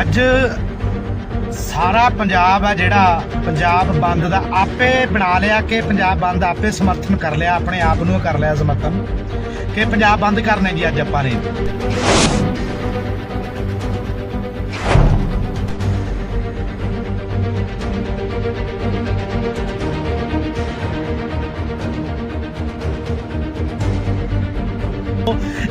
ਅੱਜ ਸਾਰਾ ਪੰਜਾਬ ਆ ਜਿਹੜਾ ਪੰਜਾਬ ਬੰਦ ਦਾ ਆਪੇ ਬਣਾ ਲਿਆ ਕਿ ਪੰਜਾਬ ਬੰਦ ਆਪੇ ਸਮਰਥਨ ਕਰ ਲਿਆ, ਆਪਣੇ ਆਪ ਨੂੰ ਕਰ ਲਿਆ ਸਮਰਥਨ, ਕਿ ਪੰਜਾਬ ਬੰਦ ਕਰਨੇ ਜੀ ਅੱਜ ਆਪਾਂ ਨੇ।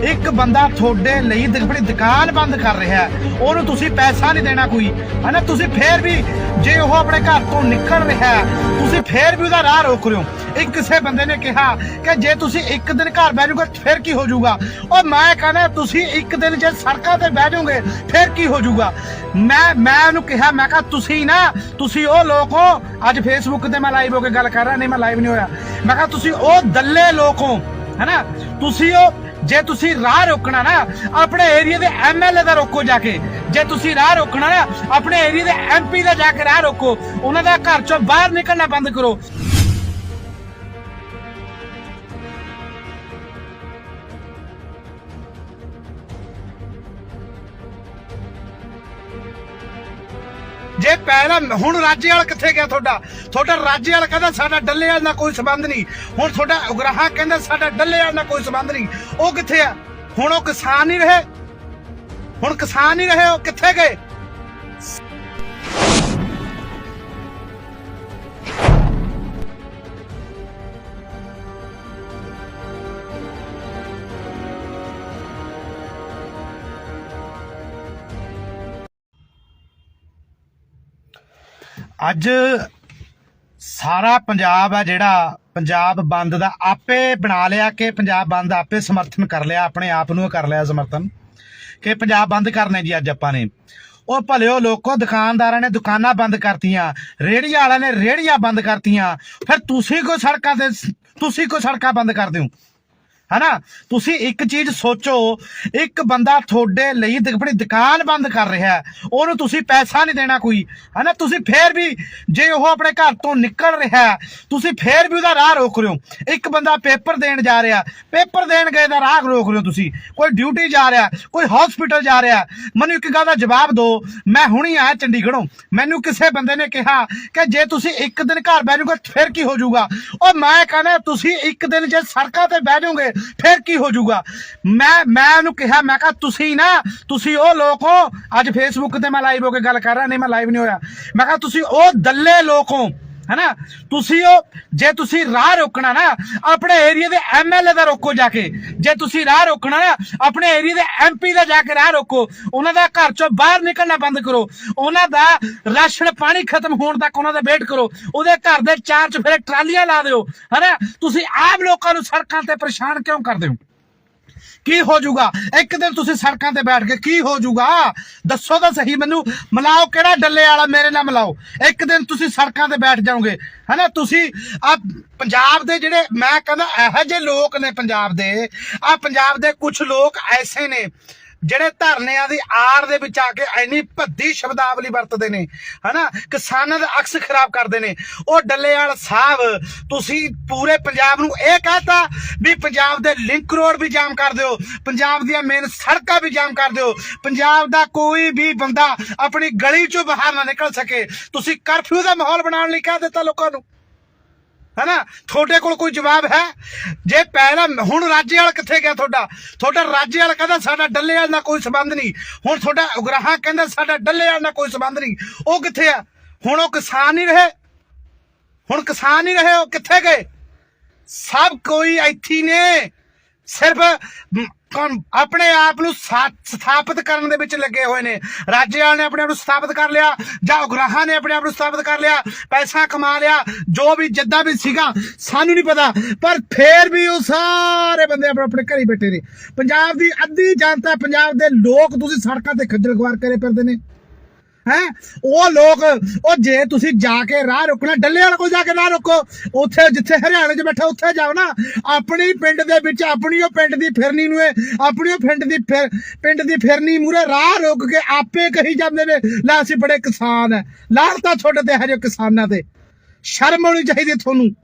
ਇੱਕ ਬੰਦਾ ਤੁਹਾਡੇ ਲਈ ਦ- ਆਪਣੀ ਦੁਕਾਨ ਬੰਦ ਕਰ ਰਿਹਾ ਉਹਨੂੰ ਤੁਸੀਂ ਪੈਸਾ ਨਹੀਂ ਦੇਣਾ ਕੋਈ। ਹਨਾ, ਤੁਸੀਂ ਫੇਰ ਵੀ ਜੇ ਉਹ ਆਪਣੇ ਘਰ ਤੋਂ ਨਿਕਲ ਰਿਹਾ ਤੁਸੀਂ ਫੇਰ ਵੀ ਉਹਦਾ ਰਾਹ ਰੋਕ ਰਹੇ ਹੋ। ਇੱਕ ਕਿਸੇ ਬੰਦੇ ਨੇ ਕਿਹਾ ਕਿ ਜੇ ਤੁਸੀਂ ਇੱਕ ਦਿਨ ਘਰ ਬਹਿ ਜਾਓਗੇ, ਫਿਰ ਕੀ ਹੋ ਜਾਊਗਾ? ਉਹ ਮੈਂ ਕਹਿੰਦਾ, ਤੁਸੀਂ ਇੱਕ ਦਿਨ ਜੇ ਸੜਕਾਂ ਤੇ ਬਹਿ ਜਾਓਗੇ, ਫਿਰ ਕੀ ਹੋ ਜਾਊਗਾ? ਮੈਂ ਮੈਂ ਉਹਨੂੰ ਕਿਹਾ, ਮੈਂ ਕਿਹਾ, ਤੁਸੀਂ ਨਾ, ਤੁਸੀਂ ਉਹ ਲੋਕ ਹੋ, ਅੱਜ ਫੇਸਬੁੱਕ ਤੇ ਮੈਂ ਲਾਈਵ ਹੋ ਕੇ ਗੱਲ ਕਰ ਰਿਹਾ, ਨਹੀਂ, ਮੈਂ ਲਾਈਵ ਨਹੀਂ ਹੋਇਆ। ਮੈਂ ਕਿਹਾ, ਤੁਸੀਂ ਉਹ ਦੱਲੇ ਲੋਕ ਹੋ, ਹੈਨਾ? ਤੁਸੀਂ ਉਹ ਜੇ ਤੁਸੀਂ ਰਾਹ ਰੋਕਣਾ ਨਾ, ਆਪਣੇ ਏਰੀਆ ਦੇ ਐਮਐਲਏ ਦਾ ਰੋਕੋ ਜਾ ਕੇ। ਜੇ ਤੁਸੀਂ ਰਾਹ ਰੋਕਣਾ ਨਾ, ਆਪਣੇ ਏਰੀਆ ਦੇ ਐਮਪੀ ਦਾ ਜਾ ਕੇ ਰਾਹ ਰੋਕੋ। ਉਹਨਾਂ ਦਾ ਘਰ ਚੋਂ ਬਾਹਰ ਨਿਕਲਣਾ ਬੰਦ ਕਰੋ। ਜੇ ਪਹਿਲਾਂ ਹੁਣ ਰਾਜੇਵਾਲ ਕਿੱਥੇ ਗਿਆ ਤੁਹਾਡਾ? ਤੁਹਾਡਾ ਰਾਜੇਵਾਲ ਕਹਿੰਦਾ ਸਾਡਾ ਡੱਲੇ ਵਾਲ ਨਾਲ ਕੋਈ ਸਬੰਧ ਨਹੀਂ। ਹੁਣ ਤੁਹਾਡਾ ਉਗਰਾਹਾ ਕਹਿੰਦਾ ਸਾਡਾ ਡੱਲੇ ਵਾਲ ਨਾਲ ਕੋਈ ਸਬੰਧ ਨਹੀਂ। ਉਹ ਕਿੱਥੇ ਆ? ਹੁਣ ਉਹ ਕਿਸਾਨ ਨਹੀਂ ਰਹੇ? ਹੁਣ ਕਿਸਾਨ ਨਹੀਂ ਰਹੇ, ਉਹ ਕਿੱਥੇ ਗਏ? ਅੱਜ ਸਾਰਾ ਪੰਜਾਬ ਆ ਜਿਹੜਾ ਪੰਜਾਬ ਬੰਦ ਦਾ ਆਪੇ ਬਣਾ ਲਿਆ ਕਿ ਪੰਜਾਬ ਬੰਦ ਆਪੇ ਸਮਰਥਨ ਕਰ ਲਿਆ, ਆਪਣੇ ਆਪ ਨੂੰ ਕਰ ਲਿਆ ਸਮਰਥਨ ਕਿ ਪੰਜਾਬ ਬੰਦ ਕਰਨਾ ਜੀ ਅੱਜ ਆਪਾਂ ਨੇ। ਉਹ ਭਲਿਓ ਲੋਕੋ ਦੁਕਾਨਦਾਰਾਂ ਨੇ ਦੁਕਾਨਾਂ ਬੰਦ ਕਰਤੀਆਂ ਰੇੜੀਆਂ ਵਾਲਿਆਂ ਨੇ ਰੇੜੀਆਂ ਬੰਦ ਕਰਤੀਆਂ, ਫਿਰ ਤੁਸੀਂ ਕੋ ਸੜਕਾਂ ਤੇ, ਤੁਸੀਂ ਕੋ ਸੜਕਾਂ ਬੰਦ ਕਰ ਦਿਓ। ਹਨਾ? ਤੁਸੀਂ ਇੱਕ ਚੀਜ਼ ਸੋਚੋ, ਇੱਕ ਬੰਦਾ ਤੁਹਾਡੇ ਲਈ ਆਪਣੀ ਦੁਕਾਨ ਬੰਦ ਕਰ ਰਿਹਾ ਉਹਨੂੰ ਤੁਸੀਂ ਪੈਸਾ ਨਹੀਂ ਦੇਣਾ ਕੋਈ, ਹਨਾ? ਤੁਸੀਂ ਫੇਰ ਵੀ ਜੇ ਉਹ ਆਪਣੇ ਘਰ ਤੋਂ ਨਿਕਲ ਰਿਹਾ ਤੁਸੀਂ ਫੇਰ ਵੀ ਉਹਦਾ ਰਾਹ ਰੋਕ ਰਹੇ ਹੋ। ਇੱਕ ਬੰਦਾ ਪੇਪਰ ਦੇਣ ਜਾ ਰਿਹਾ ਪੇਪਰ ਦੇਣ ਗਏ ਦਾ ਰਾਹ ਰੋਕ ਰਹੇ ਹੋ ਤੁਸੀਂ। ਕੋਈ ਡਿਊਟੀ ਜਾ ਰਿਹਾ ਕੋਈ ਹਸਪੀਟਲ ਜਾ ਰਿਹਾ ਮੈਨੂੰ ਇੱਕ ਗੱਲ ਦਾ ਜਵਾਬ ਦਿਓ, ਮੈਂ ਹੁਣੀ ਆਇਆ ਚੰਡੀਗੜ੍ਹੋਂ। ਮੈਨੂੰ ਕਿਸੇ ਬੰਦੇ ਨੇ ਕਿਹਾ ਕਿ ਜੇ ਤੁਸੀਂ ਇੱਕ ਦਿਨ ਘਰ ਬਹਿ ਜਾਓਗੇ, ਫਿਰ ਕੀ ਹੋ ਜਾਊਗਾ? ਉਹ ਮੈਂ ਕਹਿੰਦਾ, ਤੁਸੀਂ ਇੱਕ ਦਿਨ ਜੇ ਸੜਕਾਂ ਤੇ ਬਹਿ ਜਾਓਗੇ ਫਿਰ ਕੀ ਹੋ ਜਾਊਗਾ? ਮੈਂ ਮੈਂ ਉਹਨੂੰ ਕਿਹਾ, ਮੈਂ ਕਿਹਾ, ਤੁਸੀਂ ਨਾ, ਤੁਸੀਂ ਉਹ ਲੋਕ ਹੋ, ਅੱਜ ਫੇਸਬੁੱਕ ਤੇ ਮੈਂ ਲਾਈਵ ਹੋ ਕੇ ਗੱਲ ਕਰ ਰਿਹਾ, ਨਹੀਂ, ਮੈਂ ਲਾਈਵ ਨਹੀਂ ਹੋਇਆ। ਮੈਂ ਕਿਹਾ, ਤੁਸੀਂ ਉਹ ਦੱਲੇ ਲੋਕ ਹੋ ਹੈਨਾ? ਤੁਸੀਂ ਉਹ, ਜੇ ਤੁਸੀਂ ਰਾਹ ਰੋਕਣਾ ਨਾ, ਆਪਣੇ ਏਰੀਆ ਦੇ ਐਮਐਲਏ ਦਾ ਰੋਕੋ ਜਾ ਕੇ। ਜੇ ਤੁਸੀਂ ਰਾਹ ਰੋਕਣਾ ਨਾ, ਆਪਣੇ ਏਰੀਆ ਦੇ ਐਮਪੀ ਦਾ ਜਾ ਕੇ ਰਾਹ ਰੋਕੋ। ਉਹਨਾਂ ਦਾ ਘਰ ਚੋਂ ਬਾਹਰ ਨਿਕਲਣਾ ਬੰਦ ਕਰੋ। ਉਹਨਾਂ ਦਾ ਰਾਸ਼ਨ ਪਾਣੀ ਖਤਮ ਹੋਣ ਤੱਕ ਉਹਨਾਂ ਦਾ ਵੇਟ ਕਰੋ। ਉਹਦੇ ਘਰ ਦੇ ਚਾਰ ਚਫੇਰੇ ਟਰਾਲੀਆਂ ਲਾ ਦਿਓ। ਹੈਨਾ? ਤੁਸੀਂ ਆਮ ਲੋਕਾਂ ਨੂੰ ਸੜਕਾਂ ਤੇ ਪਰੇਸ਼ਾਨ ਕਿਉਂ ਕਰਦੇ ਹੋ? ਕੀ ਹੋ ਜਾਊਗਾ? ਇੱਕ ਦਿਨ ਤੁਸੀਂ ਸੜਕਾਂ ਤੇ ਬੈਠ ਕੇ ਕੀ ਹੋ ਜਾਊਗਾ? ਦੱਸੋ ਤਾਂ ਸਹੀ ਮੈਨੂੰ। ਮਿਲਾਓ ਕਿਹੜਾ ਡੱਲੇ ਵਾਲਾ ਮੇਰੇ ਨਾਲ ਮਿਲਾਓ। ਇੱਕ ਦਿਨ ਤੁਸੀਂ ਸੜਕਾਂ ਤੇ ਬੈਠ ਜਾਓਗੇ। ਹਨਾ, ਤੁਸੀਂ ਆ ਪੰਜਾਬ ਦੇ ਜਿਹੜੇ ਮੈਂ ਕਹਿੰਦਾ ਇਹੋ ਜਿਹੇ ਲੋਕ ਨੇ ਪੰਜਾਬ ਦੇ। ਆ ਪੰਜਾਬ ਦੇ ਕੁਝ ਲੋਕ ਐਸੇ ਨੇ। ਜਿਹੜੇ ਧਰਨਿਆਂ ਦੀ ਆੜ ਦੇ ਵਿੱਚ ਆ ਕੇ ਐਨੀ ਭੱਦੀ ਸ਼ਬਦਾਵਲੀ ਵਰਤਦੇ ਨੇ, ਹਨਾ? ਕਿਸਾਨਾਂ ਦਾ ਅਕਸ ਖਰਾਬ ਕਰਦੇ ਨੇ। ਉਹ ਡੱਲੇਵਾਲ ਸਾਹਿਬ, ਤੁਸੀਂ ਪੂਰੇ ਪੰਜਾਬ ਨੂੰ ਇਹ ਕਹਤਾ ਵੀ ਪੰਜਾਬ ਦੇ ਲਿੰਕ ਰੋਡ ਵੀ ਜਾਮ ਕਰ ਦਿਓ, ਪੰਜਾਬ ਦੀਆਂ ਮੇਨ ਸੜਕਾਂ ਵੀ ਜਾਮ ਕਰ ਦਿਓ, ਪੰਜਾਬ ਦਾ ਕੋਈ ਵੀ ਬੰਦਾ ਆਪਣੀ ਗਲੀ ਚੋਂ ਬਾਹਰ ਨਾ ਨਿਕਲ ਸਕੇ। ਤੁਸੀਂ ਕਰਫਿਊ ਦਾ ਮਾਹੌਲ ਬਣਾਉਣ ਲਈ ਕਹਿ ਦਿੱਤਾ ਲੋਕਾਂ ਨੂੰ। ਹੈਨਾ ਤੁਹਾਡੇ ਕੋਲ ਕੋਈ ਜਵਾਬ ਹੈ? ਜੇ ਪਹਿਲਾਂ ਹੁਣ ਰਾਜੇ ਵਾਲਾ ਕਿੱਥੇ ਗਿਆ ਤੁਹਾਡਾ? ਤੁਹਾਡਾ ਰਾਜੇ ਵਾਲਾ ਕਹਿੰਦਾ ਸਾਡਾ ਡੱਲੇ ਵਾਲ ਨਾਲ ਕੋਈ ਸਬੰਧ ਨਹੀਂ। ਹੁਣ ਤੁਹਾਡਾ ਉਗਰਾਹਾ ਕਹਿੰਦਾ ਸਾਡਾ ਡੱਲੇ ਵਾਲ ਨਾਲ ਕੋਈ ਸਬੰਧ ਨਹੀਂ। ਉਹ ਕਿੱਥੇ ਆ? ਹੁਣ ਉਹ ਕਿਸਾਨ ਨਹੀਂ ਰਹੇ? ਹੁਣ ਕਿਸਾਨ ਨਹੀਂ ਰਹੇ? ਉਹ ਕਿੱਥੇ ਗਏ? ਸਭ ਕੋਈ ਇੱਥੇ ਨੇ। ਸਿਰਫ ਆਪਣੇ ਆਪ ਨੂੰ ਸਾ- ਸਥਾਪਿਤ ਕਰਨ ਦੇ ਵਿੱਚ ਲੱਗੇ ਹੋਏ ਨੇ। ਰਾਜੇਵਾਲ ਨੇ ਆਪਣੇ ਆਪ ਨੂੰ ਸਥਾਪਿਤ ਕਰ ਲਿਆ, ਜਾਂ ਉਗਰਾਹਾਂ ਨੇ ਆਪਣੇ ਆਪ ਨੂੰ ਸਥਾਪਿਤ ਕਰ ਲਿਆ, ਪੈਸਾ ਕਮਾ ਲਿਆ, ਜੋ ਵੀ, ਜਿੱਦਾਂ ਵੀ ਸੀਗਾ, ਸਾਨੂੰ ਨਹੀਂ ਪਤਾ, ਪਰ ਫੇਰ ਵੀ ਉਹ ਸਾਰੇ ਬੰਦੇ ਆਪਣੇ ਆਪਣੇ ਘਰੇ ਬੈਠੇ ਨੇ। ਪੰਜਾਬ ਦੀ ਅੱਧੀ ਜਨਤਾ, ਪੰਜਾਬ ਦੇ ਲੋਕ ਤੁਸੀਂ ਸੜਕਾਂ ਤੇ ਖੱਜਲ ਖੁਆਰ ਕਰੇ ਫਿਰਦੇ ਨੇ। ਹੈ? ਉਹ ਲੋਕ, ਉਹ ਜੇ ਤੁਸੀਂ ਜਾ ਕੇ ਰਾਹ ਰੁਕਣਾ, ਡੱਲੇ ਵਾਲੇ ਕੋਲ ਜਾ ਕੇ ਨਾ ਰੁਕੋ। ਉੱਥੇ ਜਿੱਥੇ ਹਰਿਆਣੇ 'ਚ ਬੈਠਾ, ਉੱਥੇ ਜਾਓ ਨਾ। ਆਪਣੀ ਪਿੰਡ ਦੇ ਵਿੱਚ, ਆਪਣੀ ਉਹ ਪਿੰਡ ਦੀ ਫਿਰਨੀ ਨੂੰ ਇਹ, ਆਪਣੀ ਉਹ ਪਿੰਡ ਦੀ ਫਿਰ, ਪਿੰਡ ਦੀ ਫਿਰਨੀ ਮੂਰੇ ਰਾਹ ਰੁਕ ਕੇ ਆਪੇ ਕਹੀ ਜਾਂਦੇ ਨੇ, ਲੈ ਅਸੀਂ ਬੜੇ ਕਿਸਾਨ ਹੈ ਲਾਹਤਾ ਛੋਟੇ ਤੇ ਹਜੇ ਕਿਸਾਨਾਂ ਤੇ। ਸ਼ਰਮ ਆਉਣੀ ਚਾਹੀਦੀ ਤੁਹਾਨੂੰ।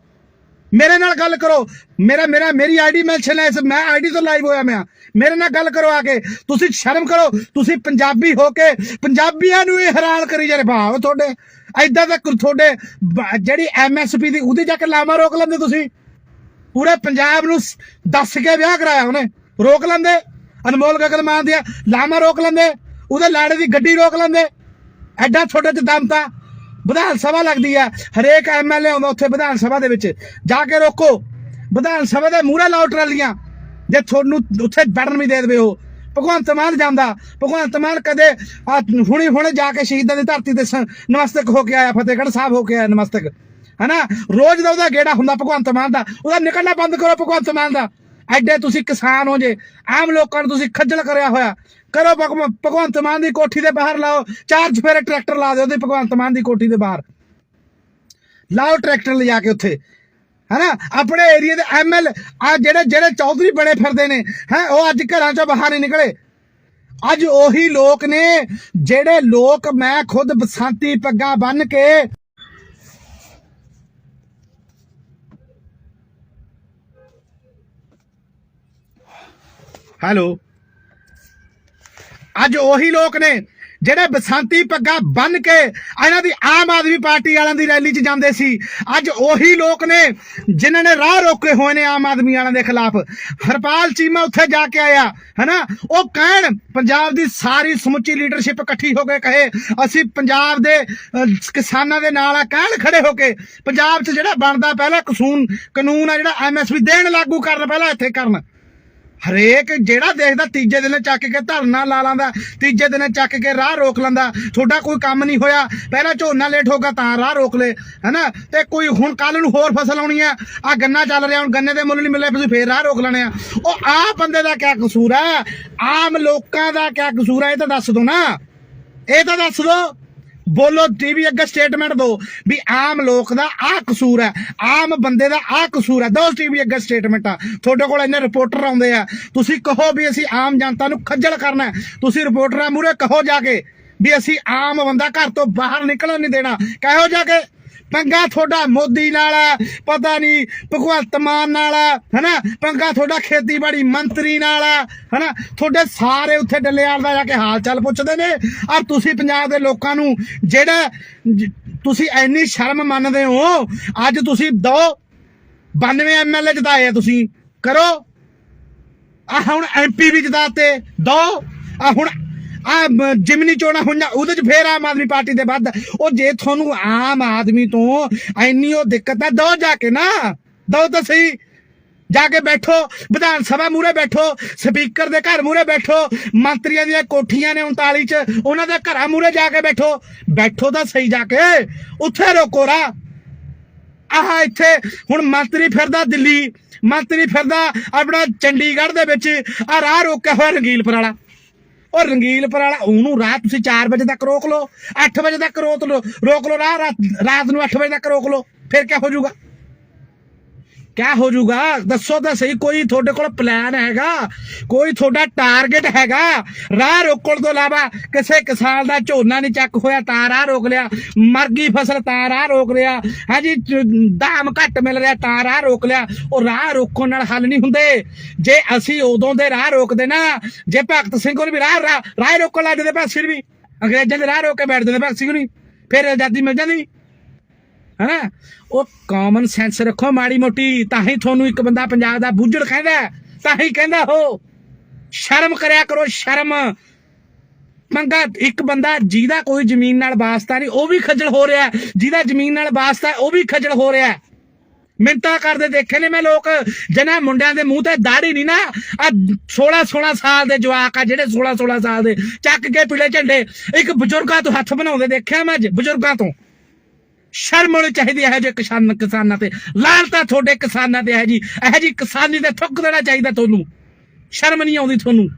ਮੇਰੇ ਨਾਲ ਗੱਲ ਕਰੋ। ਮੇਰਾ ਮੇਰਾ ਮੇਰੀ ਆਈਡੀ ਮੈਂਸ਼ਨ ਹੈ ਇਸ ਮੈਂ ਆਈਡੀ ਤੋਂ ਲਾਈਵ ਹੋਇਆ ਮੈਂ। ਮੇਰੇ ਨਾਲ ਗੱਲ ਕਰੋ ਆ ਕੇ। ਤੁਸੀਂ ਸ਼ਰਮ ਕਰੋ। ਤੁਸੀਂ ਪੰਜਾਬੀ ਹੋ ਕੇ ਪੰਜਾਬੀਆਂ ਨੂੰ ਇਹ ਹੈਰਾਨ ਕਰੀ ਜਾ ਰਹੇ। ਭਾਵ ਤੁਹਾਡੇ। ਐਦਾਂ ਦਾ ਕੁ- ਤੁਹਾਡੇ ਬ- ਜਿਹੜੀ ਐਮਐਸਪੀ ਦੀ ਉਹਦੀ ਜਾ ਕੇ ਲਾਮਾ ਰੋਕ ਲੈਂਦੇ ਤੁਸੀਂ। ਪੂਰੇ ਪੰਜਾਬ ਨੂੰ ਦੱਸ ਕੇ ਵਿਆਹ ਕਰਾਇਆ ਉਹਨੇ। ਰੋਕ ਲੈਂਦੇ। ਅਨਮੋਲ ਗਗਨ ਮਾਨ ਦੀ ਲਾਮਾ ਰੋਕ ਲੈਂਦੇ। ਉਹਦੇ ਲਾੜੇ ਦੀ ਗੱਡੀ ਰੋਕ ਲੈਂਦੇ। ਐਡਾ ਤੁਹਾਡੇ ਚ ਦਮ ਤਾਂ ਵਿਧਾਨ ਸਭਾ ਲੱਗਦੀ ਆ, ਹਰੇਕ ਐਮਐਲਏ ਆਉਂਦਾ ਉੱਥੇ ਵਿਧਾਨ ਸਭਾ ਦੇ ਵਿੱਚ। ਜਾ ਕੇ ਰੋਕੋ। ਵਿਧਾਨ ਸਭਾ ਦੇ ਮੂਹਰੇ ਲਾਓ ਟਰਾਲੀਆਂ। ਜੇ ਤੁਹਾਨੂੰ ਉੱਥੇ ਬੈਠਣ ਵੀ ਦੇ ਦੇਵੇ ਉਹ। ਭਗਵੰਤ ਮਾਨ ਜਾਂਦਾ। ਭਗਵੰਤ ਮਾਨ ਕਦੇ ਆਹ ਹੁਣੇ ਜਾ ਕੇ ਸ਼ਹੀਦਾਂ ਦੀ ਧਰਤੀ ਤੇ ਨਮਸਤਕ ਹੋ ਕੇ ਆਇਆ, ਫਤਿਹਗੜ੍ਹ ਸਾਹਿਬ ਹੋ ਕੇ ਆਇਆ ਨਮਸਤਕ। ਹਨਾ? ਰੋਜ਼ ਦਾ ਉਹਦਾ ਗੇੜਾ ਹੁੰਦਾ ਭਗਵੰਤ ਮਾਨ ਦਾ। ਉਹਦਾ ਨਿਕਲਣਾ ਬੰਦ ਕਰੋ ਭਗਵੰਤ ਮਾਨ ਦਾ। ਐਡੇ ਤੁਸੀਂ ਕਿਸਾਨ ਹੋ ਜੇ। ਆਮ ਲੋਕਾਂ ਨੂੰ ਤੁਸੀਂ ਖੱਜਲ ਕਰਿਆ ਹੋਇਆ। ਕਰੋ ਭਗਵ- ਭਗਵੰਤ ਮਾਨ ਦੀ ਕੋਠੀ ਦੇ ਬਾਹਰ ਲਾਓ, ਚਾਰ ਚਫੇਰੇ ਟਰੈਕਟਰ ਲਾ ਦਿਓ ਉਹਦੇ ਭਗਵੰਤ ਮਾਨ ਦੀ ਕੋਠੀ ਦੇ ਬਾਹਰ। ਲਾਓ ਟਰੈਕਟਰ ਲਿਜਾ ਕੇ ਉੱਥੇ। ਹਨਾ? ਆਪਣੇ ਏਰੀਆ ਦੇ ਐਮਐਲ ਆ ਜਿਹੜੇ ਜਿਹੜੇ ਚੌਧਰੀ ਬਣੇ ਫਿਰਦੇ ਨੇ, ਹੈ, ਉਹ ਅੱਜ ਘਰਾਂ ਚੋਂ ਬਾਹਰ ਨਹੀਂ ਨਿਕਲੇ। ਅੱਜ ਉਹੀ ਲੋਕ ਨੇ ਜਿਹੜੇ ਲੋਕ ਮੈਂ ਖੁਦ ਬਸੰਤੀ ਪੱਗਾਂ ਬੰਨ ਕੇ ਹੈਲੋ ਅੱਜ ਉਹੀ ਲੋਕ ਨੇ ਜਿਹੜੇ ਬਸੰਤੀ ਪੱਗਾ ਬੰਨ ਕੇ ਇਹਨਾਂ ਦੀ ਆਮ ਆਦਮੀ ਪਾਰਟੀ ਵਾਲਿਆਂ ਦੀ ਰੈਲੀ 'ਚ ਜਾਂਦੇ ਸੀ। ਅੱਜ ਉਹੀ ਲੋਕ ਨੇ ਜਿਨ੍ਹਾਂ ਨੇ ਰਾਹ ਰੋਕੇ ਹੋਏ ਨੇ ਆਮ ਆਦਮੀ ਵਾਲਿਆਂ ਦੇ ਖਿਲਾਫ। ਹਰਪਾਲ ਚੀਮਾ ਉੱਥੇ ਜਾ ਕੇ ਆਇਆ, ਹਨਾ? ਉਹ ਕਹਿਣ, ਪੰਜਾਬ ਦੀ ਸਾਰੀ ਸਮੁੱਚੀ ਲੀਡਰਸ਼ਿਪ ਇਕੱਠੀ ਹੋ ਕੇ ਕਹੇ, ਅਸੀਂ ਪੰਜਾਬ ਦੇ ਕਿਸਾਨਾਂ ਦੇ ਨਾਲ ਆ, ਕਹਿਣ ਖੜੇ ਹੋ ਕੇ ਪੰਜਾਬ 'ਚ ਜਿਹੜਾ ਬਣਦਾ ਪਹਿਲਾ ਕਸੂਨ ਕਾਨੂੰਨ ਆ ਜਿਹੜਾ ਐਮਐਸਪੀ ਦੇਣ ਲਾਗੂ ਕਰਨ, ਪਹਿਲਾਂ ਇੱਥੇ ਕਰਨ। ਹਰੇਕ ਜਿਹੜਾ ਦੇਖਦਾ ਤੀਜੇ ਦਿਨ ਚੱਕ ਕੇ ਧਰਨਾ ਲਾ ਲਾਂਦਾ, ਤੀਜੇ ਦਿਨ ਚੱਕ ਕੇ ਰਾਹ ਰੋਕ ਲੈਂਦਾ, ਤੁਹਾਡਾ ਕੋਈ ਕੰਮ ਨਹੀਂ ਹੋਇਆ, ਪਹਿਲਾਂ ਝੋਨਾ ਲੇਟ ਹੋਗਾ ਤਾਂ ਰਾਹ ਰੋਕ ਲੇ, ਹੈਨਾ? ਤੇ ਕੋਈ ਹੁਣ ਕੱਲ ਨੂੰ ਹੋਰ ਫਸਲ ਆਉਣੀ ਆ ਆ ਗੰਨਾ ਚੱਲ ਰਿਹਾ, ਹੁਣ ਗੰਨੇ ਦੇ ਮੁੱਲ ਨਹੀਂ ਮਿਲੇ, ਤੁਸੀਂ ਫੇਰ ਰਾਹ ਰੋਕ ਲੈਣੇ ਆ। ਉਹ ਆ ਬੰਦੇ ਦਾ ਕਿਆ ਕਸੂਰ ਹੈ? ਆਮ ਲੋਕਾਂ ਦਾ ਕਿਆ ਕਸੂਰ ਆ ਇਹ ਤਾਂ ਦੱਸ ਦੋ ਨਾ। ਇਹ ਤਾਂ ਦੱਸ ਦੋ। ਬੋਲੋ ਟੀਵੀ ਅੱਗੇ ਸਟੇਟਮੈਂਟ ਦਿਓ ਵੀ ਆਮ ਲੋਕ ਦਾ ਆਹ ਕਸੂਰ ਹੈ, ਆਮ ਬੰਦੇ ਦਾ ਆਹ ਕਸੂਰ ਹੈ। ਦੋ ਟੀਵੀ ਅੱਗੇ ਸਟੇਟਮੈਂਟ ਆ। ਤੁਹਾਡੇ ਕੋਲ ਇੰਨੇ ਰਿਪੋਰਟਰ ਆਉਂਦੇ ਆ। ਤੁਸੀਂ ਕਹੋ ਵੀ ਅਸੀਂ ਆਮ ਜਨਤਾ ਨੂੰ ਖੱਜਲ ਕਰਨਾ ਤੁਸੀਂ ਰਿਪੋਰਟਰਾਂ ਮੂਹਰੇ ਕਹੋ ਜਾ ਕੇ ਵੀ ਅਸੀਂ ਆਮ ਬੰਦਾ ਘਰ ਤੋਂ ਬਾਹਰ ਨਿਕਲਣ ਨਹੀਂ ਦੇਣਾ। ਕਹੋ ਜਾ ਕੇ ਪੰਗਾ ਤੁਹਾਡਾ ਮੋਦੀ ਨਾਲ ਹੈ, ਪਤਾ ਨਹੀਂ ਭਗਵੰਤ ਮਾਨ ਨਾਲ ਹੈ, ਹਨਾ? ਪੰਗਾ ਤੁਹਾਡਾ ਖੇਤੀਬਾੜੀ ਮੰਤਰੀ ਨਾਲ ਹੈ, ਹਨਾ? ਤੁਹਾਡੇ ਸਾਰੇ ਉੱਥੇ ਡੱਲੇਆਲ ਦਾ ਜਾ ਕੇ ਹਾਲ ਚਾਲ ਪੁੱਛਦੇ ਨੇ। ਔਰ ਤੁਸੀਂ ਪੰਜਾਬ ਦੇ ਲੋਕਾਂ ਨੂੰ ਜਿਹੜਾ ਤੁਸੀਂ ਐਨੀ ਸ਼ਰਮ ਮੰਨਦੇ ਹੋ ਅੱਜ ਤੁਸੀਂ ਦੋ 92 ਐਮਐਲਏ ਜਿਤਾਏ ਆ ਤੁਸੀਂ। ਕਰੋ। ਆ ਹੁਣ ਐਮਪੀ ਵੀ ਜਿਤਾਤੇ ਦੋ। ਆ ਹੁਣ ਆ ਜਿਮਨੀ ਚੋਣਾਂ ਹੋਈਆਂ, ਉਹਦੇ ਚ ਫੇਰ ਆਮ ਆਦਮੀ ਪਾਰਟੀ ਦੇ ਵੱਧ। ਉਹ ਜੇ ਤੁਹਾਨੂੰ ਆਮ ਆਦਮੀ ਤੋਂ ਐਨੀ ਉਹ ਦਿੱਕਤ ਹੈ ਦੋ ਜਾ ਕੇ ਨਾ, ਦੋ ਤਾਂ ਸਹੀ। ਜਾ ਕੇ ਬੈਠੋ, ਵਿਧਾਨ ਸਭਾ ਮੂਰੇ ਬੈਠੋ, ਸਪੀਕਰ ਦੇ ਘਰ ਮੂਰੇ ਬੈਠੋ, ਮੰਤਰੀਆਂ ਦੀਆਂ ਕੋਠੀਆਂ ਨੇ 39 ਚ, ਉਹਨਾਂ ਦੇ ਘਰਾਂ ਮੂਰੇ ਜਾ ਕੇ ਬੈਠੋ। ਬੈਠੋ ਤਾਂ ਸਹੀ ਜਾ ਕੇ, ਉੱਥੇ ਰੋਕੋ ਰਾ ਆਹ ਇੱਥੇ, ਹੁਣ ਮੰਤਰੀ ਫਿਰਦਾ ਦਿੱਲੀ, ਮੰਤਰੀ ਫਿਰਦਾ ਆਪਣਾ ਚੰਡੀਗੜ੍ਹ ਦੇ ਵਿੱਚ ਆ ਰਾਹ ਰੋਕਿਆ ਹੋਇਆ ਰੰਗੀਲਪੁਰ ਵਾਲਾ ਉਹ ਰੰਗੀਲਪੁਰ ਵਾਲਾ, ਉਹਨੂੰ ਰਾਤ ਤੁਸੀਂ 4 ਵਜੇ ਤੱਕ ਰੋਕ ਲਓ 8 ਵਜੇ ਤੱਕ ਰੋਕ ਲਓ ਰੋਕ ਲਓ, ਰਾਹ ਰਾਤ ਰਾਤ ਨੂੰ 8 ਵਜੇ ਤੱਕ ਰੋਕ ਲਓ, ਫਿਰ ਕੀ ਹੋ ਜਾਊਗਾ? ਕਿਆ ਹੋ ਜਾਊਗਾ? ਦੱਸੋ ਤਾਂ ਸਹੀ, ਕੋਈ ਤੁਹਾਡੇ ਕੋਲ ਪਲਾਨ ਹੈਗਾ? ਕੋਈ ਤੁਹਾਡਾ ਟਾਰਗੇਟ ਹੈਗਾ? ਰਾਹ ਰੋਕਣ ਤੋਂ ਇਲਾਵਾ ਕਿਸੇ ਕਿਸਾਨ ਦਾ ਝੋਨਾ ਨਹੀਂ ਚੱਕ ਹੋਇਆ, ਤਾਂ ਰਾਹ ਰੋਕ ਲਿਆ। ਮਰ ਗਈ ਫਸਲ, ਤਾਂ ਰਾਹ ਰੋਕ ਲਿਆ। ਹਾਂਜੀ ਚ- ਦਾਮ ਘੱਟ ਮਿਲ ਰਿਹਾ, ਤਾਂ ਰਾਹ ਰੋਕ ਲਿਆ। ਉਹ ਰਾਹ ਰੋਕਣ ਨਾਲ ਹੱਲ ਨਹੀਂ ਹੁੰਦੇ। ਜੇ ਅਸੀਂ ਉਦੋਂ ਦੇ ਰਾਹ ਰੋਕਦੇ ਨਾ, ਜੇ ਭਗਤ ਸਿੰਘ ਨੂੰ ਵੀ ਰਾਹ ਰਾਹ ਰੋਕਣ ਲੱਗ ਜਾਂਦੇ, ਭਗਤ ਸਿੰਘ ਵੀ। ਅੰਗਰੇਜ਼ਾਂ ਦੇ ਰਾਹ ਰੋਕ ਕੇ ਬੈਠ ਜਾਂਦੇ, ਭਗਤ ਸਿੰਘ ਨੂੰ ਫਿਰ ਆਜ਼ਾਦੀ ਮਿਲ ਜਾਂਦੀ। ਹਨਾ ਉਹ ਕਾਮਨ ਸੈਂਸ ਰੱਖੋ ਮਾੜੀ ਮੋਟੀ, ਤਾਂ ਹੀ ਤੁਹਾਨੂੰ ਇੱਕ ਬੰਦਾ ਪੰਜਾਬ ਦਾ ਬੁੱਝੜ ਕਹਿੰਦਾ ਤਾਂ ਹੀ ਕਹਿੰਦਾ ਹੋ ਸ਼ਰਮ ਕਰਿਆ ਕਰੋ, ਸ਼ਰਮ। ਮੰਗਾ ਇੱਕ ਬੰਦਾ ਜਿਹਦਾ ਕੋਈ ਜ਼ਮੀਨ ਨਾਲ ਵਾਸਤਾ ਨਹੀਂ, ਉਹ ਵੀ ਖੱਜਲ ਹੋ ਰਿਹਾ ਜਿਹਦਾ ਜ਼ਮੀਨ ਨਾਲ ਵਾਸਤਾ ਉਹ ਵੀ ਖੱਜਲ ਹੋ ਰਿਹਾ ਹੈ। ਮਿੰਤਾ ਕਰਦੇ ਦੇਖੇ ਨੇ ਮੈਂ ਲੋਕ ਜਿਹਨਾਂ ਮੁੰਡਿਆਂ ਦੇ ਮੂੰਹ ਤੇ ਦਾੜੀ ਨਹੀਂ ਨਾ। ਆ 16 16 ਸਾਲ ਦੇ ਜਵਾਕ ਆ ਜਿਹੜੇ 16 16 ਸਾਲ ਦੇ, ਚੱਕ ਕੇ ਪੀਲੇ ਝੰਡੇ। ਇੱਕ ਬਜ਼ੁਰਗਾਂ ਤੋਂ ਹੱਥ ਬਣਾਉਂਦੇ ਦੇਖਿਆ ਮੈਂ ਬਜ਼ੁਰਗਾਂ ਤੋਂ। ਸ਼ਰਮ ਹੋਣੀ ਚਾਹੀਦੀ ਹੈ ਜੇ ਕਿਸਾਨ ਕਿਸਾਨਾਂ ਤੇ। ਲਾਲਤਾ ਤੁਹਾਡੇ ਕਿਸਾਨਾਂ ਤੇ ਹੈ ਜੀ। ਇਹ ਜੀ ਕਿਸਾਨੀ ਤੇ ਠੁੱਕ ਦੇਣਾ ਚਾਹੀਦਾ ਤੁਹਾਨੂੰ। ਸ਼ਰਮ ਨਹੀਂ ਆਉਂਦੀ ਤੁਹਾਨੂੰ।